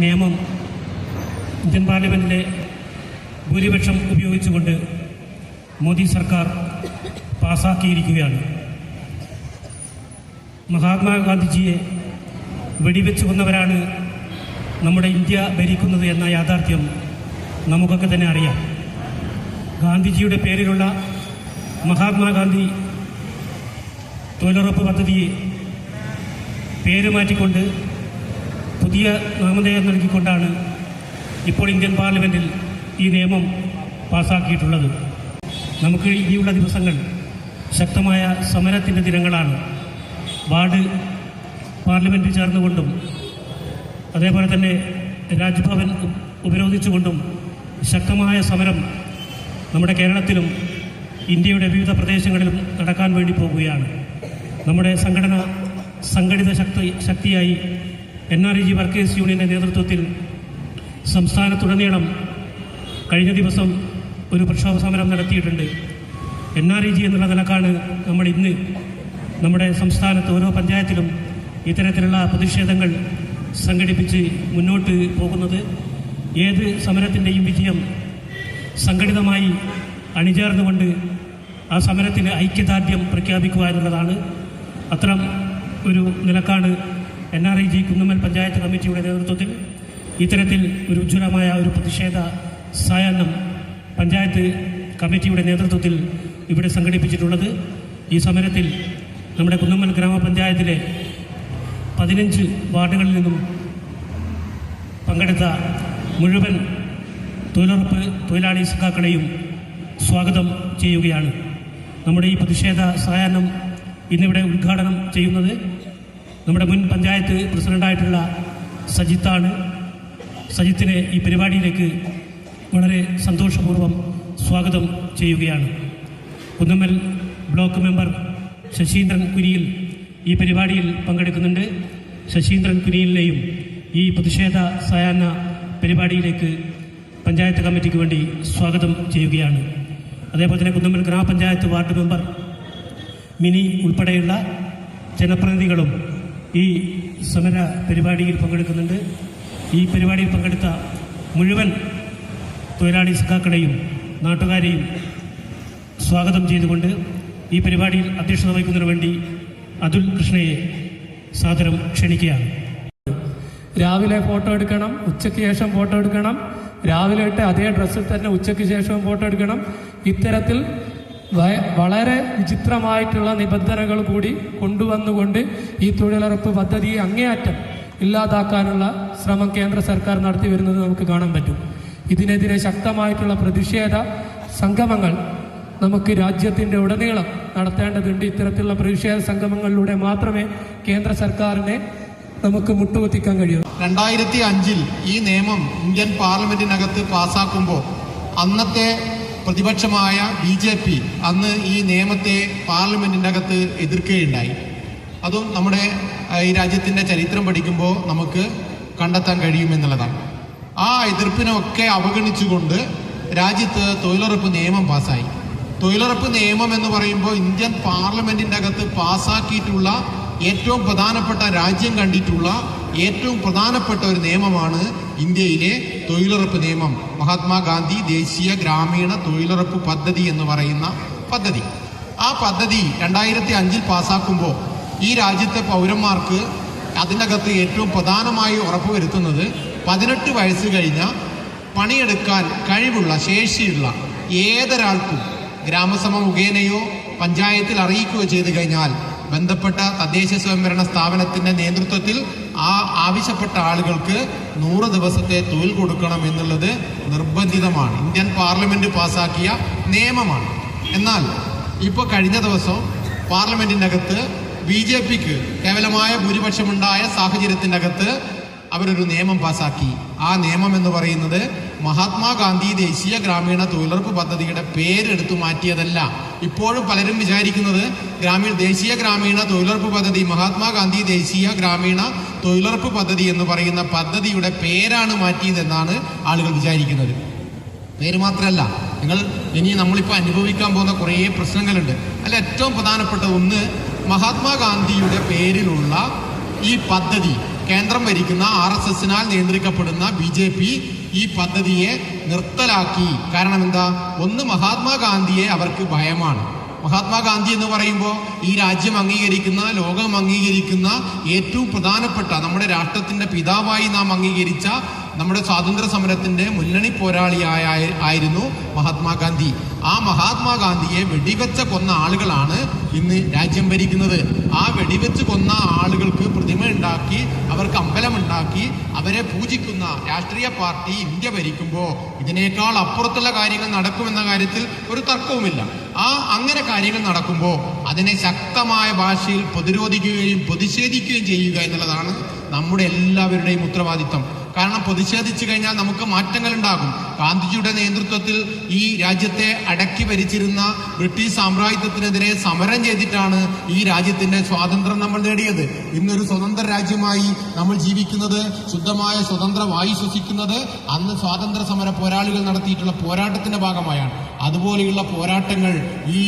നിയമം ഇന്ത്യൻ പാർലമെന്റിലെ ഭൂരിപക്ഷം ഉപയോഗിച്ചുകൊണ്ട് മോദി സർക്കാർ പാസാക്കിയിരിക്കുകയാണ്. മഹാത്മാഗാന്ധിജിയെ വെടിവെച്ച് കൊന്നവരാണ് നമ്മുടെ ഇന്ത്യ ഭരിക്കുന്നത് എന്ന യാഥാർത്ഥ്യം നമുക്കൊക്കെ തന്നെ അറിയാം. ഗാന്ധിജിയുടെ പേരിലുള്ള മഹാത്മാഗാന്ധി തൊഴിലുറപ്പ് പദ്ധതിയെ പേര് മാറ്റിക്കൊണ്ട് പുതിയ നാമധേയം നൽകിക്കൊണ്ടാണ് ഇപ്പോൾ ഇന്ത്യൻ പാർലമെന്റിൽ ഈ നിയമം പാസാക്കിയിട്ടുള്ളത്. നമുക്ക് ഇനിയുള്ള ദിവസങ്ങൾ ശക്തമായ സമരത്തിന്റെ ദിനങ്ങളാണ്. വാർഡ് പാർലമെന്റിൽ ചേർന്നുകൊണ്ടും അതേപോലെ തന്നെ രാജ്ഭവൻ ഉപരോധിച്ചുകൊണ്ടും ശക്തമായ സമരം നമ്മുടെ കേരളത്തിലും ഇന്ത്യയുടെ വിവിധ പ്രദേശങ്ങളിലും നടക്കാൻ വേണ്ടി പോവുകയാണ് നമ്മുടെ സംഘടന സംഘടിത ശക്തി ശക്തിയായി N R E G workers യൂണിയന്റെ നേതൃത്വത്തിൽ സംസ്ഥാനത്തുടനീളം കഴിഞ്ഞ ദിവസം ഒരു പ്രക്ഷോഭ സമരം നടത്തിയിട്ടുണ്ട്. എൻ ആർ ഇ ജി എന്നുള്ള നിലക്കാണ് നമ്മൾ ഇന്ന് നമ്മുടെ സംസ്ഥാനത്ത് ഓരോ പഞ്ചായത്തിലും ഇത്തരത്തിലുള്ള പ്രതിഷേധങ്ങൾ സംഘടിപ്പിച്ച് മുന്നോട്ട് പോകുന്നത്. ഏത് സമരത്തിന്റെയും വിജയം സംഘടിതമായി അണിചേർന്നുകൊണ്ട് ആ സമരത്തിന് ഐക്യദാർഢ്യം പ്രഖ്യാപിക്കുക എന്നുള്ളതാണ് അത്തരം ഒരു നിലക്കാണ് N R I G Kunnummal panchayat കമ്മിറ്റിയുടെ നേതൃത്വത്തിൽ ഇത്തരത്തിൽ ഒരു ഉജ്ജ്വലമായ ഒരു പ്രതിഷേധ സായാഹ്നം പഞ്ചായത്ത് കമ്മിറ്റിയുടെ നേതൃത്വത്തിൽ ഇവിടെ സംഘടിപ്പിച്ചിട്ടുള്ളത്. ഈ സമരത്തിൽ നമ്മുടെ കുന്നമ്മൽ ഗ്രാമപഞ്ചായത്തിലെ പതിനഞ്ച് വാർഡുകളിൽ നിന്നും പങ്കെടുത്ത മുഴുവൻ തൊഴിലുറപ്പ് തൊഴിലാളി സഖാക്കളെയും സ്വാഗതം ചെയ്യുകയാണ്. നമ്മുടെ ഈ പ്രതിഷേധ സായാഹ്നം ഇന്നിവിടെ ഉദ്ഘാടനം ചെയ്യുന്നത് നമ്മുടെ മുൻ പഞ്ചായത്ത് പ്രസിഡന്റായിട്ടുള്ള സജിത്താണ്. സജിത്തിനെ ഈ പരിപാടിയിലേക്ക് വളരെ സന്തോഷപൂർവം സ്വാഗതം ചെയ്യുകയാണ്. കുന്നമ്മൽ ബ്ലോക്ക് മെമ്പർ ശശീന്ദ്രൻ കുരിയിൽ ഈ പരിപാടിയിൽ പങ്കെടുക്കുന്നുണ്ട്. ശശീന്ദ്രൻ കുനിയിലിനെയും ഈ പ്രതിഷേധ സായാഹ്ന പരിപാടിയിലേക്ക് പഞ്ചായത്ത് കമ്മിറ്റിക്ക് വേണ്ടി സ്വാഗതം ചെയ്യുകയാണ്. അതേപോലെ തന്നെ കുന്നമ്മൽ ഗ്രാമപഞ്ചായത്ത് വാർഡ് മെമ്പർ മിനി ഉൾപ്പെടെയുള്ള ജനപ്രതിനിധികളും ഈ സമര പരിപാടിയിൽ പങ്കെടുക്കുന്നുണ്ട്. ഈ പരിപാടിയിൽ പങ്കെടുത്ത മുഴുവൻ തൊഴിലാളി സഖാക്കളെയും നാട്ടുകാരെയും സ്വാഗതം ചെയ്തുകൊണ്ട് ഈ പരിപാടിയിൽ അധ്യക്ഷത വഹിക്കുന്നതിന് വേണ്ടി അതുൽ കൃഷ്ണയെ സാദരം ക്ഷണിക്കുകയാണ്. രാവിലെ ഫോട്ടോ എടുക്കണം ഉച്ചയ്ക്ക് ശേഷം ഫോട്ടോ എടുക്കണം. രാവിലെ ഇട്ട് അതേ ഡ്രസ്സിൽ തന്നെ ഉച്ചയ്ക്ക് ശേഷം ഫോട്ടോ എടുക്കണം. ഇത്തരത്തിൽ വളരെ വിചിത്രമായിട്ടുള്ള നിബന്ധനകൾ കൂടി കൊണ്ടുവന്നുകൊണ്ട് ഈ തൊഴിലുറപ്പ് പദ്ധതിയെ അങ്ങേയറ്റം ഇല്ലാതാക്കാനുള്ള ശ്രമം കേന്ദ്ര സർക്കാർ നടത്തി വരുന്നത് നമുക്ക് കാണാൻ പറ്റും. ഇതിനെതിരെ ശക്തമായിട്ടുള്ള പ്രതിഷേധ സംഗമങ്ങൾ നമുക്ക് രാജ്യത്തിന്റെ ഉടനീളം നടത്തേണ്ടതുണ്ട്. ഇത്തരത്തിലുള്ള പ്രതിഷേധ സംഗമങ്ങളിലൂടെ മാത്രമേ കേന്ദ്ര സർക്കാരിനെ നമുക്ക് മുട്ടുകുത്തിക്കാൻ കഴിയൂ. രണ്ടായിരത്തി അഞ്ചിൽ ഈ നിയമം ഇന്ത്യൻ പാർലമെന്റിനകത്ത് പാസാക്കുമ്പോൾ അന്നത്തെ പ്രതിപക്ഷമായ ബി ജെ പി അന്ന് ഈ നിയമത്തെ പാർലമെന്റിന്റെ അകത്ത് എതിർക്കുകയുണ്ടായി. അതും നമ്മുടെ ഈ രാജ്യത്തിന്റെ ചരിത്രം പഠിക്കുമ്പോൾ നമുക്ക് കണ്ടെത്താൻ കഴിയുമെന്നുള്ളതാണ്. ആ എതിർപ്പിനൊക്കെ അവഗണിച്ചുകൊണ്ട് രാജ്യത്ത് തൊഴിലുറപ്പ് നിയമം പാസ്സായി. തൊഴിലുറപ്പ് നിയമം എന്ന് പറയുമ്പോൾ ഇന്ത്യൻ പാർലമെന്റിന്റെ അകത്ത് പാസ്സാക്കിയിട്ടുള്ള ഏറ്റവും പ്രധാനപ്പെട്ട രാജ്യം കണ്ടിട്ടുള്ള ഏറ്റവും പ്രധാനപ്പെട്ട ഒരു നിയമമാണ് ഇന്ത്യയിലെ തൊഴിലുറപ്പ് നിയമം മഹാത്മാഗാന്ധി ദേശീയ ഗ്രാമീണ തൊഴിലുറപ്പ് പദ്ധതി എന്ന് പറയുന്ന പദ്ധതി. ആ പദ്ധതി രണ്ടായിരത്തി അഞ്ചിൽ പാസ്സാക്കുമ്പോൾ ഈ രാജ്യത്തെ പൗരന്മാർക്ക് അതിനകത്ത് ഏറ്റവും പ്രധാനമായി ഉറപ്പുവരുത്തുന്നത് പതിനെട്ട് വയസ്സ് കഴിഞ്ഞ പണിയെടുക്കാൻ കഴിവുള്ള ശേഷിയുള്ള ഏതൊരാൾക്കും ഗ്രാമസഭ മുഖേനയോ പഞ്ചായത്തിൽ അറിയിക്കുകയോ ചെയ്തു കഴിഞ്ഞാൽ ബന്ധപ്പെട്ട തദ്ദേശ സ്വയംഭരണ സ്ഥാപനത്തിന്റെ നേതൃത്വത്തിൽ ആ ആവശ്യപ്പെട്ട ആളുകൾക്ക് നൂറ് ദിവസത്തെ തൊഴിൽ കൊടുക്കണം എന്നുള്ളത് നിർബന്ധിതമാണ്. ഇന്ത്യൻ പാർലമെന്റ് പാസാക്കിയ നിയമമാണ്. എന്നാൽ ഇപ്പോൾ കഴിഞ്ഞ ദിവസം പാർലമെന്റിനകത്ത് ബി ജെ പിക്ക് കേവലമായ ഭൂരിപക്ഷമുണ്ടായ സാഹചര്യത്തിന്റെ അകത്ത് അവരൊരു നിയമം പാസാക്കി. ആ നിയമം എന്ന് പറയുന്നത് മഹാത്മാഗാന്ധി ദേശീയ ഗ്രാമീണ തൊഴിലുറപ്പ് പദ്ധതിയുടെ പേരെടുത്തു മാറ്റിയതല്ല. ഇപ്പോഴും പലരും വിചാരിക്കുന്നത് ഗ്രാമീണ ദേശീയ ഗ്രാമീണ തൊഴിലുറപ്പ് പദ്ധതി മഹാത്മാഗാന്ധി ദേശീയ ഗ്രാമീണ തൊഴിലുറപ്പ് പദ്ധതി എന്ന് പറയുന്ന പദ്ധതിയുടെ പേരാണ് മാറ്റിയതെന്നാണ് ആളുകൾ വിചാരിക്കുന്നത്. പേര് മാത്രമല്ല നിങ്ങൾ ഇനി നമ്മളിപ്പോൾ അനുഭവിക്കാൻ പോകുന്ന കുറേ പ്രശ്നങ്ങളുണ്ട്. അല്ല ഏറ്റവും പ്രധാനപ്പെട്ട ഒന്ന് മഹാത്മാഗാന്ധിയുടെ പേരിലുള്ള ഈ പദ്ധതി. കേന്ദ്രം ഭരിക്കുന്ന ആർ എസ് എസിനാൽ നിയന്ത്രിക്കപ്പെടുന്ന ബി ജെ പി ഈ പദ്ധതിയെ നിർത്തലാക്കി. കാരണം എന്താ ഒന്ന് മഹാത്മാഗാന്ധിയെ അവർക്ക് ഭയമാണ്. മഹാത്മാഗാന്ധി എന്ന് പറയുമ്പോൾ ഈ രാജ്യം അംഗീകരിക്കുന്ന ലോകം അംഗീകരിക്കുന്ന ഏറ്റവും പ്രധാനപ്പെട്ട നമ്മുടെ രാഷ്ട്രത്തിന്റെ പിതാവായി നാം അംഗീകരിച്ച നമ്മുടെ സ്വാതന്ത്ര്യ സമരത്തിന്റെ മുന്നണി പോരാളിയായ ആയിരുന്നു മഹാത്മാഗാന്ധി. ആ മഹാത്മാഗാന്ധിയെ വെടിവെച്ച കൊന്ന ആളുകളാണ് ഇന്ന് രാജ്യം ഭരിക്കുന്നത്. ആ വെടിവെച്ച് കൊന്ന ആളുകൾക്ക് പ്രതിമ ഉണ്ടാക്കി അവർക്ക് അമ്പലമുണ്ടാക്കി അവരെ പൂജിക്കുന്ന രാഷ്ട്രീയ പാർട്ടി ഇന്ത്യ ഭരിക്കുമ്പോൾ ഇതിനേക്കാൾ അപ്പുറത്തുള്ള കാര്യങ്ങൾ നടക്കുമെന്ന കാര്യത്തിൽ ഒരു തർക്കവുമില്ല. ആ അങ്ങനെ കാര്യങ്ങൾ നടക്കുമ്പോൾ അതിനെ ശക്തമായ ഭാഷയിൽ പ്രതിരോധിക്കുകയും പ്രതിഷേധിക്കുകയും ചെയ്യുക എന്നുള്ളതാണ് നമ്മുടെ എല്ലാവരുടെയും ഉത്തരവാദിത്തം കാരണം പ്രതിഷേധിച്ചു കഴിഞ്ഞാൽ നമുക്ക് മാറ്റങ്ങൾ ഉണ്ടാകും ഗാന്ധിജിയുടെ നേതൃത്വത്തിൽ ഈ രാജ്യത്തെ അടക്കി ഭരിച്ചിരുന്ന ബ്രിട്ടീഷ് സാമ്രാജ്യത്തിനെതിരെ സമരം ചെയ്തിട്ടാണ് ഈ രാജ്യത്തിന്റെ സ്വാതന്ത്ര്യം നമ്മൾ നേടിയത്. ഇന്നൊരു സ്വതന്ത്ര രാജ്യമായി നമ്മൾ ജീവിക്കുന്നത് ശുദ്ധമായ സ്വതന്ത്ര വായു ശ്വസിക്കുന്നത് അന്ന് സ്വാതന്ത്ര്യ സമര പോരാളികൾ നടത്തിയിട്ടുള്ള പോരാട്ടത്തിന്റെ ഭാഗമായാണ്. അതുപോലെയുള്ള പോരാട്ടങ്ങൾ ഈ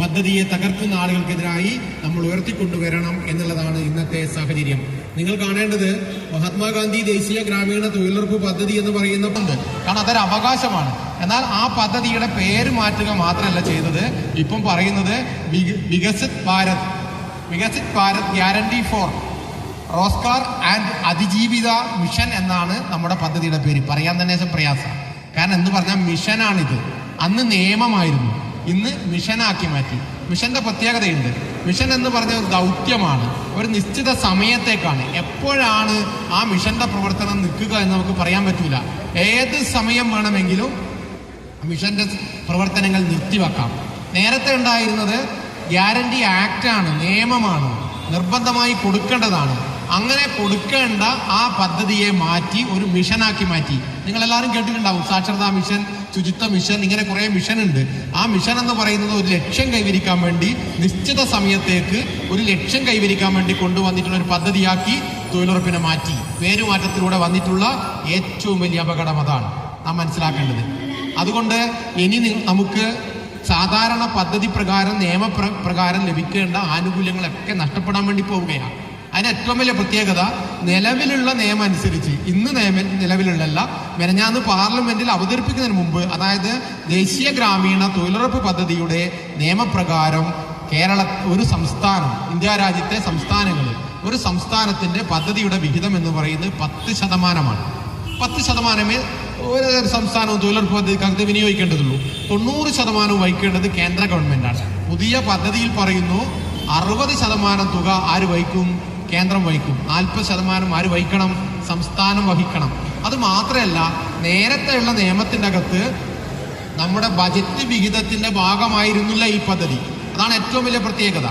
പദ്ധതിയെ തകർക്കുന്ന ആളുകൾക്കെതിരായി നമ്മൾ ഉയർത്തിക്കൊണ്ടുവരണം എന്നുള്ളതാണ് ഇന്നത്തെ സാഹചര്യം. നിങ്ങൾ കാണേണ്ടത് മഹാത്മാഗാന്ധി ദേശീയ ഗ്രാമീണ തൊഴിലുറപ്പ് പദ്ധതി എന്ന് പറയുന്ന പണ്ട് കാരണം അതൊരു അവകാശമാണ്. എന്നാൽ ആ പദ്ധതിയുടെ പേര് മാറ്റുക മാത്രമല്ല ചെയ്തത്. ഇപ്പം പറയുന്നത് വിക- Viksit Bharat. Viksit Bharat guarantee for Rozgar and അതിജീവിത മിഷൻ എന്നാണ് നമ്മുടെ പദ്ധതിയുടെ പേര്. പറയാൻ തന്നെ പ്രയാസം. കാരണം എന്ന് പറഞ്ഞാൽ മിഷനാണിത്. അന്ന് നിയമമായിരുന്നു. ഇന്ന് മിഷനാക്കി മാറ്റി. മിഷന്റെ പ്രത്യേകതയുണ്ട്. മിഷൻ എന്ന് പറഞ്ഞ ഒരു ദൗത്യമാണ്. ഒരു നിശ്ചിത സമയത്തേക്കാണ്. എപ്പോഴാണ് ആ മിഷന്റെ പ്രവർത്തനം നിൽക്കുക എന്ന് നമുക്ക് പറയാൻ പറ്റൂല. ഏത് സമയം വേണമെങ്കിലും മിഷന്റെ പ്രവർത്തനങ്ങൾ നിർത്തിവെക്കാം. നേരത്തെ ഉണ്ടായിരുന്നത് ഗ്യാരണ്ടി ആക്ട് ആണ് നിയമമാണ് നിർബന്ധമായി കൊടുക്കേണ്ടതാണ്. അങ്ങനെ കൊടുക്കേണ്ട ആ പദ്ധതിയെ മാറ്റി ഒരു മിഷനാക്കി മാറ്റി. നിങ്ങൾ എല്ലാവരും കേട്ടിട്ടുണ്ടാവും സാക്ഷരതാ മിഷൻ ശുചിത്വ മിഷൻ ഇങ്ങനെ കുറെ മിഷൻ ഉണ്ട്. ആ മിഷൻ എന്ന് പറയുന്നത് ഒരു ലക്ഷ്യം കൈവരിക്കാൻ വേണ്ടി നിശ്ചിത സമയത്തേക്ക് ഒരു ലക്ഷ്യം കൈവരിക്കാൻ വേണ്ടി കൊണ്ടുവന്നിട്ടുള്ള ഒരു പദ്ധതിയാക്കി തൊഴിലുറപ്പിനെ മാറ്റി. പേരുമാറ്റത്തിലൂടെ വന്നിട്ടുള്ള ഏറ്റവും വലിയ അപകടം അതാണ്. നാം മനസ്സിലാക്കേണ്ടത്. അതുകൊണ്ട് ഇനി നമുക്ക് സാധാരണ പദ്ധതി പ്രകാരം നിയമപ്ര പ്രകാരം ലഭിക്കേണ്ട ആനുകൂല്യങ്ങളൊക്കെ നഷ്ടപ്പെടാൻ വേണ്ടി പോവുകയാണ്. അതിന് ഏറ്റവും വലിയ പ്രത്യേകത നിലവിലുള്ള നിയമം അനുസരിച്ച് ഇന്ന് നിയമ നിലവിലുള്ളല്ല മെനഞ്ഞാന്ന് പാർലമെന്റിൽ അവതരിപ്പിക്കുന്നതിന് മുമ്പ് അതായത് ദേശീയ ഗ്രാമീണ തൊഴിലുറപ്പ് പദ്ധതിയുടെ നിയമപ്രകാരം കേരള ഒരു സംസ്ഥാനം ഇന്ത്യ രാജ്യത്തെ സംസ്ഥാനങ്ങളിൽ ഒരു സംസ്ഥാനത്തിന്റെ പദ്ധതിയുടെ വിഹിതം എന്ന് പറയുന്നത് പത്ത് ശതമാനമാണ്. പത്ത് ശതമാനമേ ഒരു സംസ്ഥാനവും തൊഴിലുറപ്പ് പദ്ധതിക്കകത്ത് വിനിയോഗിക്കേണ്ടതുള്ളൂ. തൊണ്ണൂറ് ശതമാനവും വഹിക്കേണ്ടത് കേന്ദ്ര ഗവൺമെന്റാണ്. പുതിയ പദ്ധതിയിൽ പറയുന്നു അറുപത് ശതമാനം തുക ആര് വഹിക്കും? കേന്ദ്രം വഹിക്കും. നാൽപ്പത് ശതമാനം ആര് വഹിക്കണം? സംസ്ഥാനം വഹിക്കണം. അത് മാത്രമല്ല നേരത്തെയുള്ള നിയമത്തിന്റെ അകത്ത് നമ്മുടെ ബജറ്റ് വിഹിതത്തിന്റെ ഭാഗമായിരുന്നില്ല ഈ പദ്ധതി. അതാണ് ഏറ്റവും വലിയ പ്രത്യേകത.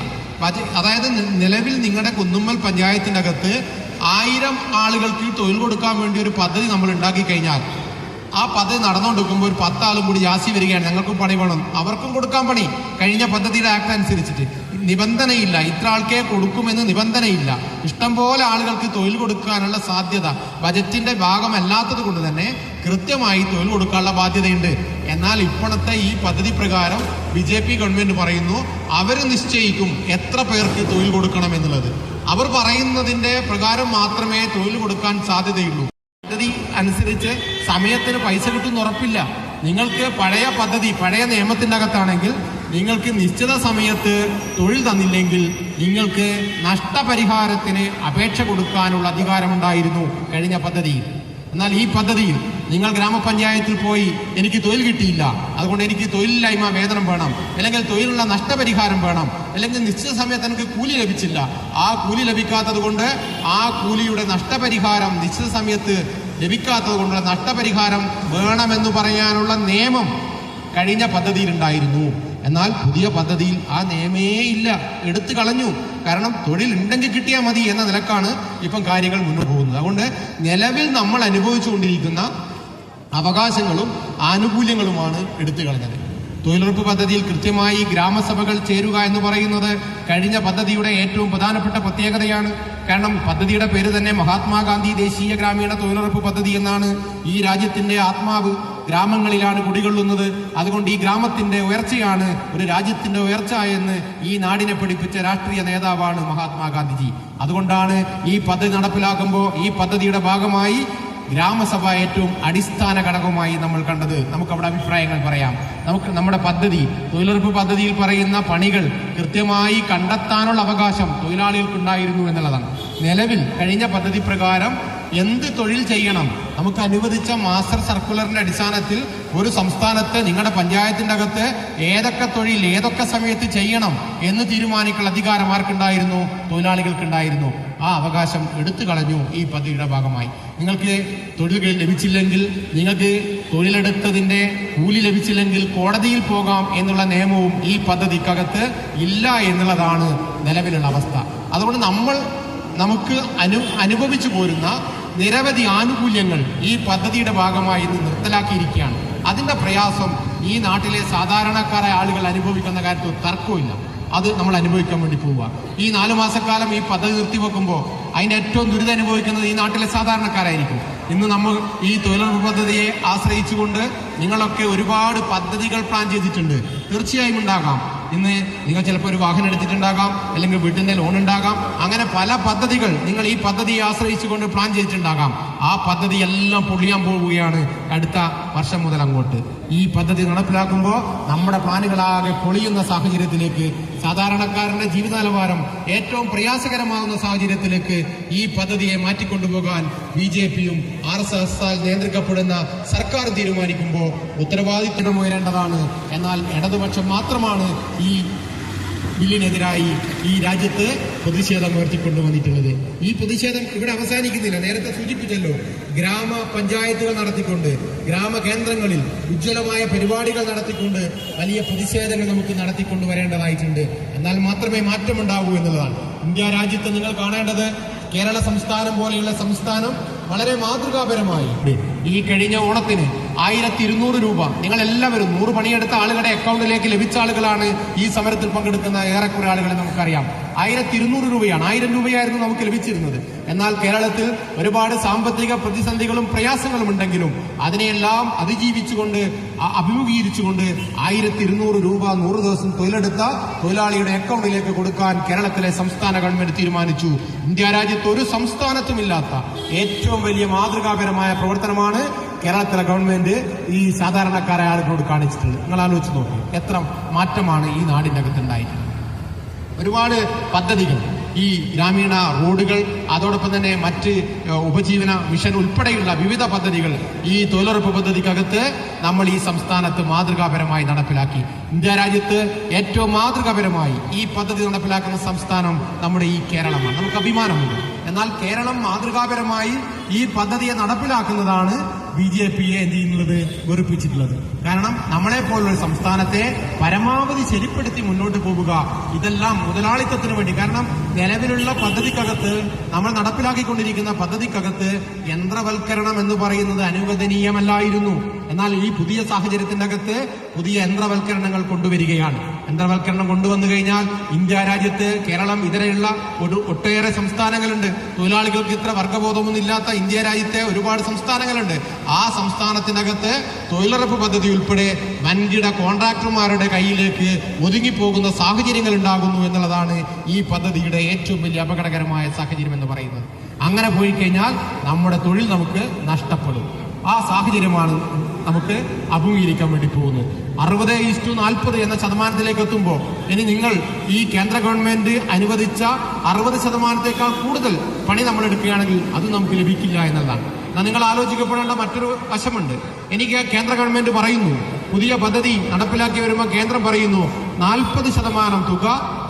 അതായത് നിലവിൽ നിങ്ങളുടെ കുന്നുമ്മൽ പഞ്ചായത്തിന്റെ അകത്ത് ആയിരം ആളുകൾക്ക് തൊഴിൽ കൊടുക്കാൻ വേണ്ടി ഒരു പദ്ധതി നമ്മൾ ഉണ്ടാക്കി കഴിഞ്ഞാൽ ആ പദ്ധതി നടന്നുകൊണ്ടിരിക്കുമ്പോൾ ഒരു പത്താളും കൂടി ജാസി വരികയാണ്. ഞങ്ങൾക്കും പണി വേണം. അവർക്കും കൊടുക്കാൻ പണി. കഴിഞ്ഞ പദ്ധതിയുടെ ആക്ട് അനുസരിച്ചിട്ട്. നിബന്ധനയില്ല. ഇത്ര ആൾക്കേ കൊടുക്കുമെന്ന് നിബന്ധനയില്ല. ഇഷ്ടംപോലെ ആളുകൾക്ക് തൊഴിൽ കൊടുക്കാനുള്ള സാധ്യത ബജറ്റിന്റെ ഭാഗമല്ലാത്തത് കൊണ്ട് തന്നെ കൃത്യമായി തൊഴിൽ കൊടുക്കാനുള്ള ബാധ്യതയുണ്ട്. എന്നാൽ ഇപ്പോഴത്തെ ഈ പദ്ധതി പ്രകാരം ബി ജെ പി ഗവൺമെന്റ് പറയുന്നു അവർ നിശ്ചയിക്കും എത്ര പേർക്ക് തൊഴിൽ കൊടുക്കണം എന്നുള്ളത്. അവർ പറയുന്നതിന്റെ പ്രകാരം മാത്രമേ തൊഴിൽ കൊടുക്കാൻ സാധ്യതയുള്ളൂ. പദ്ധതി അനുസരിച്ച് സമയത്തിന് പൈസ കിട്ടുന്ന ഉറപ്പില്ല. നിങ്ങൾക്ക് പഴയ പദ്ധതി പഴയ നിയമത്തിന്റെ അകത്താണെങ്കിൽ നിങ്ങൾക്ക് നിശ്ചിത സമയത്ത് തൊഴിൽ തന്നില്ലെങ്കിൽ നിങ്ങൾക്ക് നഷ്ടപരിഹാരത്തിന് അപേക്ഷ കൊടുക്കാനുള്ള അധികാരമുണ്ടായിരുന്നു കഴിഞ്ഞ പദ്ധതിയിൽ എന്നാൽ ഈ പദ്ധതിയിൽ നിങ്ങൾ ഗ്രാമപഞ്ചായത്തിൽ പോയി എനിക്ക് തൊഴിൽ കിട്ടിയില്ല. അതുകൊണ്ട് എനിക്ക് തൊഴിലില്ലായ്മ വേതനം വേണം. അല്ലെങ്കിൽ തൊഴിലുള്ള നഷ്ടപരിഹാരം വേണം. അല്ലെങ്കിൽ നിശ്ചിത സമയത്ത് എനിക്ക് കൂലി ലഭിച്ചില്ല. ആ കൂലി ലഭിക്കാത്തത് കൊണ്ട് ആ കൂലിയുടെ നഷ്ടപരിഹാരം നിശ്ചിത സമയത്ത് ലഭിക്കാത്തത് കൊണ്ടുള്ള നഷ്ടപരിഹാരം വേണമെന്ന് പറയാനുള്ള നിയമം കഴിഞ്ഞ പദ്ധതിയിലുണ്ടായിരുന്നു. എന്നാൽ പുതിയ പദ്ധതിയിൽ ആ നിയമേ ഇല്ല. എടുത്തു കളഞ്ഞു. കാരണം തൊഴിൽ ഉണ്ടെങ്കിൽ കിട്ടിയാൽ മതി എന്ന നിലക്കാണ് ഇപ്പം കാര്യങ്ങൾ മുന്നോട്ട് പോകുന്നത്. അതുകൊണ്ട് നിലവിൽ നമ്മൾ അനുഭവിച്ചുകൊണ്ടിരിക്കുന്ന അവകാശങ്ങളും ആനുകൂല്യങ്ങളുമാണ് എടുത്തു കളഞ്ഞത്. തൊഴിലുറപ്പ് പദ്ധതിയിൽ കൃത്യമായി ഗ്രാമസഭകൾ ചേരുക എന്ന് പറയുന്നത് കഴിഞ്ഞ പദ്ധതിയുടെ ഏറ്റവും പ്രധാനപ്പെട്ട പ്രത്യേകതയാണ്. കാരണം പദ്ധതിയുടെ പേര് തന്നെ മഹാത്മാഗാന്ധി ദേശീയ ഗ്രാമീണ തൊഴിലുറപ്പ് പദ്ധതി എന്നാണ് ഈ രാജ്യത്തിന്റെ ആത്മാവ്. ഗ്രാമങ്ങളിലാണ് കുടികൊള്ളുന്നത്. അതുകൊണ്ട് ഈ ഗ്രാമത്തിന്റെ ഉയർച്ചയാണ് ഒരു രാജ്യത്തിന്റെ ഉയർച്ച എന്ന് ഈ നാടിനെ പഠിപ്പിച്ച രാഷ്ട്രീയ നേതാവാണ് മഹാത്മാഗാന്ധിജി. അതുകൊണ്ടാണ് ഈ പദ്ധതി നടപ്പിലാക്കുമ്പോൾ ഈ പദ്ധതിയുടെ ഭാഗമായി ഗ്രാമസഭ ഏറ്റവും അടിസ്ഥാന ഘടകമായി നമ്മൾ കണ്ടത് നമുക്ക് അവിടെ അഭിപ്രായങ്ങൾ പറയാം. നമുക്ക് നമ്മുടെ പദ്ധതി തൊഴിലുറപ്പ് പദ്ധതിയിൽ പറയുന്ന പണികൾ കൃത്യമായി കണ്ടെത്താനുള്ള അവകാശം തൊഴിലാളികൾക്കുണ്ടായിരുന്നു എന്നുള്ളതാണ്. നിലവിൽ കഴിഞ്ഞ പദ്ധതി പ്രകാരം എന്ത് തൊഴിൽ ചെയ്യണം? നമുക്ക് അനുവദിച്ച മാസ്റ്റർ സർക്കുലറിന്റെ അടിസ്ഥാനത്തിൽ ഒരു സംസ്ഥാനത്ത് നിങ്ങളുടെ പഞ്ചായത്തിന്റെ അകത്ത് ഏതൊക്കെ തൊഴിൽ ഏതൊക്കെ സമയത്ത് ചെയ്യണം എന്ന് തീരുമാനിക്കുന്ന അധികാരം ആർക്കുണ്ടായിരുന്നു? തൊഴിലാളികൾക്കുണ്ടായിരുന്നു. ആ അവകാശം എടുത്തു കളഞ്ഞു ഈ പദ്ധതിയുടെ ഭാഗമായി. നിങ്ങൾക്ക് തൊഴിൽ ലഭിച്ചില്ലെങ്കിൽ നിങ്ങൾക്ക് തൊഴിലെടുത്തതിന്റെ കൂലി ലഭിച്ചില്ലെങ്കിൽ കോടതിയിൽ പോകാം എന്നുള്ള നിയമവും ഈ പദ്ധതിക്കകത്ത് ഇല്ല എന്നുള്ളതാണ് നിലവിലുള്ള അവസ്ഥ. അതുകൊണ്ട് നമ്മൾ നമുക്ക് അനു അനുഭവിച്ചു പോരുന്ന നിരവധി ആനുകൂല്യങ്ങൾ ഈ പദ്ധതിയുടെ ഭാഗമായി ഇന്ന് നിർത്തലാക്കിയിരിക്കുകയാണ്. അതിന്റെ പ്രയാസം ഈ നാട്ടിലെ സാധാരണക്കാരായ ആളുകൾ അനുഭവിക്കുന്ന കാര്യത്തിൽ തർക്കമില്ല അത് നമ്മൾ അനുഭവിക്കാൻ വേണ്ടി പോവുക. ഈ നാലു മാസക്കാലം ഈ പദ്ധതി നിർത്തിവെക്കുമ്പോൾ അതിന്റെ ഏറ്റവും ദുരിതം അനുഭവിക്കുന്നത് ഈ നാട്ടിലെ സാധാരണക്കാരായിരിക്കും. ഇന്ന് നമ്മൾ ഈ തൊഴിലുറപ്പ് പദ്ധതിയെ ആശ്രയിച്ചുകൊണ്ട് നിങ്ങളൊക്കെ ഒരുപാട് പദ്ധതികൾ പ്ലാൻ ചെയ്തിട്ടുണ്ട്. തീർച്ചയായും ഉണ്ടാകാം. ഇന്ന് നിങ്ങൾ ചിലപ്പോൾ ഒരു വാഹനം എടുത്തിട്ടുണ്ടാകാം അല്ലെങ്കിൽ വീട്ടിന്റെ ലോൺ ഉണ്ടാകാം. അങ്ങനെ പല പദ്ധതികൾ നിങ്ങൾ ഈ പദ്ധതിയെ ആശ്രയിച്ചുകൊണ്ട് പ്ലാൻ ചെയ്തിട്ടുണ്ടാകാം. ആ പദ്ധതി എല്ലാം പൊളിയാൻ പോവുകയാണ് അടുത്ത വർഷം മുതൽ അങ്ങോട്ട്. ഈ പദ്ധതി നടപ്പിലാക്കുമ്പോൾ നമ്മുടെ പ്ലാനുകളാകെ പൊളിയുന്ന സാഹചര്യത്തിലേക്ക് സാധാരണക്കാരന്റെ ജീവിത നിലവാരം ഏറ്റവും പ്രയാസകരമാകുന്ന സാഹചര്യത്തിലേക്ക് ഈ പദ്ധതിയെ മാറ്റിക്കൊണ്ടുപോകാൻ ബി ജെ പിയും ആർ എസ് എസ് നിയന്ത്രിക്കപ്പെടുന്ന സർക്കാർ തീരുമാനിക്കുമ്പോൾ ഉത്തരവാദിത്തം ഉയരേണ്ടതാണ്. എന്നാൽ ഇടതുപക്ഷം മാത്രമാണ് ഈ ബില്ലിനെതിരായി ഈ രാജ്യത്ത് പ്രതിഷേധം ഉയർത്തിക്കൊണ്ടുവന്നിട്ടുള്ളത് ഈ പ്രതിഷേധം ഇവിടെ അവസാനിക്കുന്നില്ല. നേരത്തെ സൂചിപ്പിച്ചല്ലോ ഗ്രാമ പഞ്ചായത്തുകൾ നടത്തിക്കൊണ്ട് ഗ്രാമ കേന്ദ്രങ്ങളിൽ ഉജ്ജ്വലമായ പരിപാടികൾ നടത്തിക്കൊണ്ട് വലിയ പ്രതിഷേധങ്ങൾ നമുക്ക് നടത്തിക്കൊണ്ട് വരേണ്ടതായിട്ടുണ്ട്. എന്നാൽ മാത്രമേ മാറ്റമുണ്ടാവൂ എന്നുള്ളതാണ്. ഇന്ത്യ രാജ്യത്ത് നിങ്ങൾ കാണേണ്ടത് കേരള സംസ്ഥാനം പോലെയുള്ള സംസ്ഥാനം വളരെ മാതൃകാപരമായി. ഈ കഴിഞ്ഞ ഓണത്തിന് ആയിരത്തി ഇരുന്നൂറ് രൂപ. നിങ്ങൾ എല്ലാവരും നൂറ് പണിയെടുത്ത ആളുകളുടെ അക്കൗണ്ടിലേക്ക് ലഭിച്ച ആളുകളാണ് ഈ സമരത്തിൽ പങ്കെടുക്കുന്ന ഏറെക്കുറെ ആളുകളെ നമുക്കറിയാം. ആയിരത്തി ഇരുന്നൂറ് രൂപയാണ്. ആയിരം രൂപയായിരുന്നു നമുക്ക് ലഭിച്ചിരുന്നത്. എന്നാൽ കേരളത്തിൽ ഒരുപാട് സാമ്പത്തിക പ്രതിസന്ധികളും പ്രയാസങ്ങളും ഉണ്ടെങ്കിലും അതിനെയെല്ലാം അതിജീവിച്ചുകൊണ്ട് അഭിമുഖീകരിച്ചുകൊണ്ട് ആയിരത്തി ഇരുന്നൂറ് രൂപ നൂറ് ദിവസം തൊഴിലെടുത്ത തൊഴിലാളിയുടെ അക്കൗണ്ടിലേക്ക് കൊടുക്കാൻ കേരളത്തിലെ സംസ്ഥാന ഗവൺമെന്റ് തീരുമാനിച്ചു. ഇന്ത്യ രാജ്യത്ത് ഒരു സംസ്ഥാനത്തുമില്ലാത്ത ഏറ്റവും വലിയ മാതൃകാപരമായ പ്രവർത്തനമാണ് കേരളത്തിലെ ഗവൺമെന്റ് ഈ സാധാരണക്കാരായ ആളുകളോട് കാണിച്ചിട്ടുണ്ട്. നിങ്ങൾ ആലോചിച്ച് നോക്കി എത്ര മാറ്റമാണ് ഈ നാടിന്റെ അകത്തുണ്ടായിട്ടുള്ളത് ഒരുപാട് പദ്ധതികൾ ഈ ഗ്രാമീണ റോഡുകൾ അതോടൊപ്പം തന്നെ മറ്റ് ഉപജീവന മിഷൻ ഉൾപ്പെടെയുള്ള വിവിധ പദ്ധതികൾ ഈ തൊഴിലുറപ്പ് പദ്ധതിക്കകത്ത് നമ്മൾ ഈ സംസ്ഥാനത്ത് മാതൃകാപരമായി നടപ്പിലാക്കി. ഇന്ത്യ രാജ്യത്ത് ഏറ്റവും മാതൃകാപരമായി ഈ പദ്ധതി നടപ്പിലാക്കുന്ന സംസ്ഥാനം നമ്മുടെ ഈ കേരളമാണ്. നമുക്ക് അഭിമാനമുണ്ട്. എന്നാൽ കേരളം മാതൃകാപരമായി ഈ പദ്ധതിയെ നടപ്പിലാക്കുന്നതാണ് ബി ജെ പിയെ എന്ത് ചെയ്യുന്നത്? വെറുപ്പിച്ചിട്ടുള്ളത്. കാരണം നമ്മളെ പോലുള്ള സംസ്ഥാനത്തെ പരമാവധി ശരിപ്പെടുത്തി മുന്നോട്ട് പോവുക ഇതെല്ലാം മുതലാളിത്തത്തിന് വേണ്ടി. കാരണം നിലവിലുള്ള പദ്ധതിക്കകത്ത് നമ്മൾ നടപ്പിലാക്കിക്കൊണ്ടിരിക്കുന്ന പദ്ധതിക്കകത്ത് യന്ത്രവൽക്കരണം എന്ന് പറയുന്നത് അനുവദനീയമല്ലായിരുന്നു. എന്നാൽ ഈ പുതിയ സാഹചര്യത്തിന്റെ അകത്ത് പുതിയ യന്ത്രവൽക്കരണങ്ങൾ കൊണ്ടുവരികയാണ്. യന്ത്രവൽക്കരണം കൊണ്ടുവന്നു കഴിഞ്ഞാൽ ഇന്ത്യ രാജ്യത്ത് കേരളം ഇതരെയുള്ള ഒരു ഒട്ടേറെ സംസ്ഥാനങ്ങളുണ്ട്. തൊഴിലാളികൾക്ക് ഇത്ര വർഗബോധമൊന്നും ഇല്ലാത്ത ഇന്ത്യ രാജ്യത്തെ ഒരുപാട് സംസ്ഥാനങ്ങളുണ്ട്. ആ സംസ്ഥാനത്തിനകത്ത് തൊഴിലുറപ്പ് പദ്ധതി ഉൾപ്പെടെ വൻകിട കോൺട്രാക്ടർമാരുടെ കയ്യിലേക്ക് ഒതുങ്ങിപ്പോകുന്ന സാഹചര്യങ്ങൾ ഉണ്ടാകുന്നു എന്നുള്ളതാണ് ഈ പദ്ധതിയുടെ ഏറ്റവും വലിയ അപകടകരമായ സാഹചര്യം എന്ന് പറയുന്നത്. അങ്ങനെ പോയി കഴിഞ്ഞാൽ നമ്മുടെ തൊഴിൽ നമുക്ക് നഷ്ടപ്പെടും. ആ സാഹചര്യമാണ് നമുക്ക് അഭിമുഖീകരിക്കാൻ വേണ്ടി പോകുന്നു. അറുപത് ഈസ്റ്റു നാൽപ്പത് എന്ന ശതമാനത്തിലേക്ക് എത്തുമ്പോൾ ഇനി നിങ്ങൾ ഈ കേന്ദ്ര ഗവൺമെന്റ് അനുവദിച്ച അറുപത് ശതമാനത്തേക്കാൾ കൂടുതൽ പണി നമ്മൾ എടുക്കുകയാണെങ്കിൽ അത് നമുക്ക് ലഭിക്കില്ല എന്നതാണ്. നിങ്ങൾ ആലോചിക്കപ്പെടേണ്ട മറ്റൊരു വശമുണ്ട്. എനിക്ക് കേന്ദ്ര ഗവൺമെന്റ് പറയുന്നു. പുതിയ പദ്ധതി നടപ്പിലാക്കി വരുമ്പോൾ കേന്ദ്രം പറയുന്നു നാൽപ്പത് ശതമാനം തുക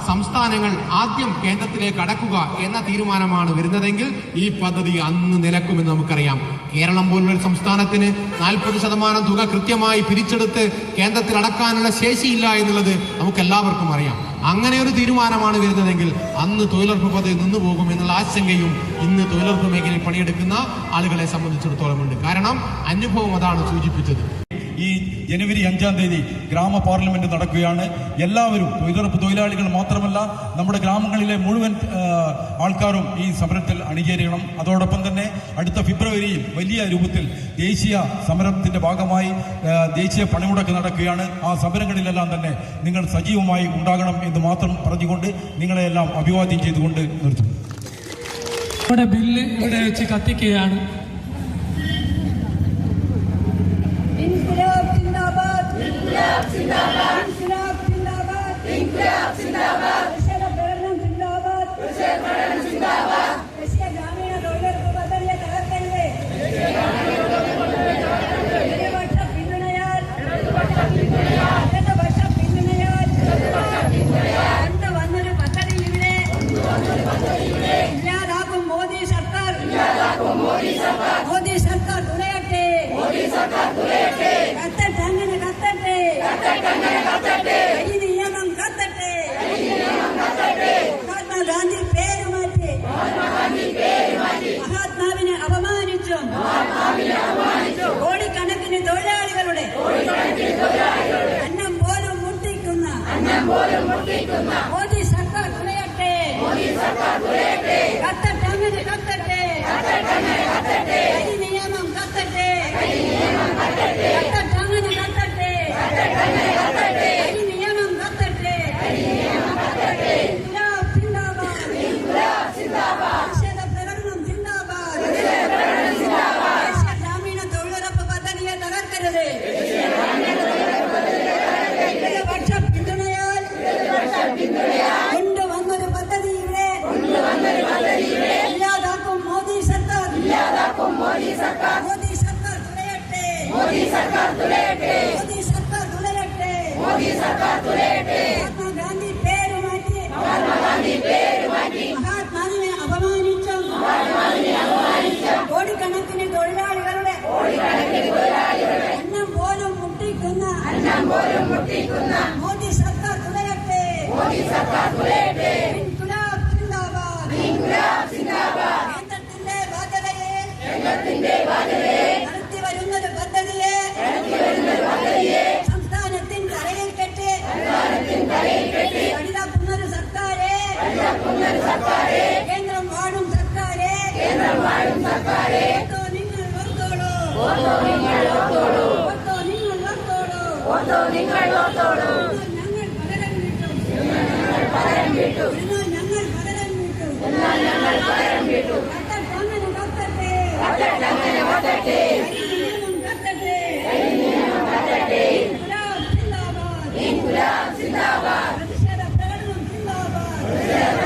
സംസ്ഥാനങ്ങൾ ആദ്യം കേന്ദ്രത്തിലേക്ക് അടക്കുക എന്ന തീരുമാനമാണ് വരുന്നതെങ്കിൽ ഈ പദ്ധതി അന്ന് നിലക്കുമെന്ന് നമുക്കറിയാം. കേരളം പോലുള്ള സംസ്ഥാനത്തിന് നാൽപ്പത് ശതമാനം തുക കൃത്യമായി പിരിച്ചെടുത്ത് കേന്ദ്രത്തിൽ അടക്കാനുള്ള ശേഷിയില്ല എന്നുള്ളത് നമുക്ക് എല്ലാവർക്കും അറിയാം. അങ്ങനെ ഒരു തീരുമാനമാണ് വരുന്നതെങ്കിൽ അന്ന് തൊഴിലുറപ്പ് പദ്ധതി നിന്നു പോകും എന്നുള്ള ആശങ്കയും ഇന്ന് തൊഴിലുറപ്പ് മേഖലയിൽ പണിയെടുക്കുന്ന ആളുകളെ സംബന്ധിച്ചിടത്തോളം ഉണ്ട് കാരണം അനുഭവം അതാണ് സൂചിപ്പിച്ചത്. ഈ ജനുവരി അഞ്ചാം തീയതി ഗ്രാമ പാർലമെന്റ് നടക്കുകയാണ്. എല്ലാവരും തൊഴിലുറപ്പ് തൊഴിലാളികൾ മാത്രമല്ല നമ്മുടെ ഗ്രാമങ്ങളിലെ മുഴുവൻ ആൾക്കാരും ഈ സമരത്തിൽ അണിചേരണം. അതോടൊപ്പം തന്നെ അടുത്ത ഫെബ്രുവരിയിൽ വലിയ രൂപത്തിൽ ദേശീയ സമരത്തിന്റെ ഭാഗമായി ദേശീയ പണിമുടക്ക് നടക്കുകയാണ്. ആ സമരങ്ങളിലെല്ലാം തന്നെ നിങ്ങൾ സജീവമായി ഉണ്ടാകണം എന്ന് മാത്രം പറഞ്ഞുകൊണ്ട് നിങ്ങളെയെല്ലാം അഭിവാദ്യം ചെയ്തുകൊണ്ട് നിർത്തുന്നു. നമ്മുടെ ബില്ല് ഇവിടെ വെച്ച് കത്തിക്കുകയാണ്. জিনিসগুলো അന്നം പോലും മുട്ടിക്കുന്ന മോദി സർക്കാർ തുണയട്ടെ മോദി സർക്കാർ തുണയട്ടെ ഇൻകുലാബ് സിന്ദാബാദ് ഇൻകുലാബ് സിന്ദാബാദ് കേന്ദ്രത്തിന്റെ ബാധ്യതയെ കേന്ദ്രത്തിന്റെ ബാധ്യതയെ നടത്തി വരുന്നൊരു പദ്ധതിയെ നടത്തി വരുന്നൊരു പദ്ധതിയെ സംസ്ഥാനത്തിൻ തലയിൽ കെട്ടി സംസ്ഥാനത്തിൻ തലയിൽ കെട്ടി വലുതാക്കുന്നൊരു സർക്കാരെ വലുതാക്കുന്നൊരു സർക്കാരെ കേന്ദ്രം വാഴും സർക്കാരെ കേന്ദ്രം വാഴും സർക്കാരെ ഓർത്തോ നിങ്ങൾ ഓർത്തോളൂ ഓർത്തോ നിങ്ങൾ ഓർത്തോളൂ ഓർത്തോ നിങ്ങൾ ഓർത്തോളൂ ഞങ്ങൾ പകരം വീട്ടു. എന്നാൽ ഞങ്ങൾ പകരം വീട്ടു അങ്ങനെ ഓടട്ടെ സിന്ദാബാദ് സിന്ദാബാദ്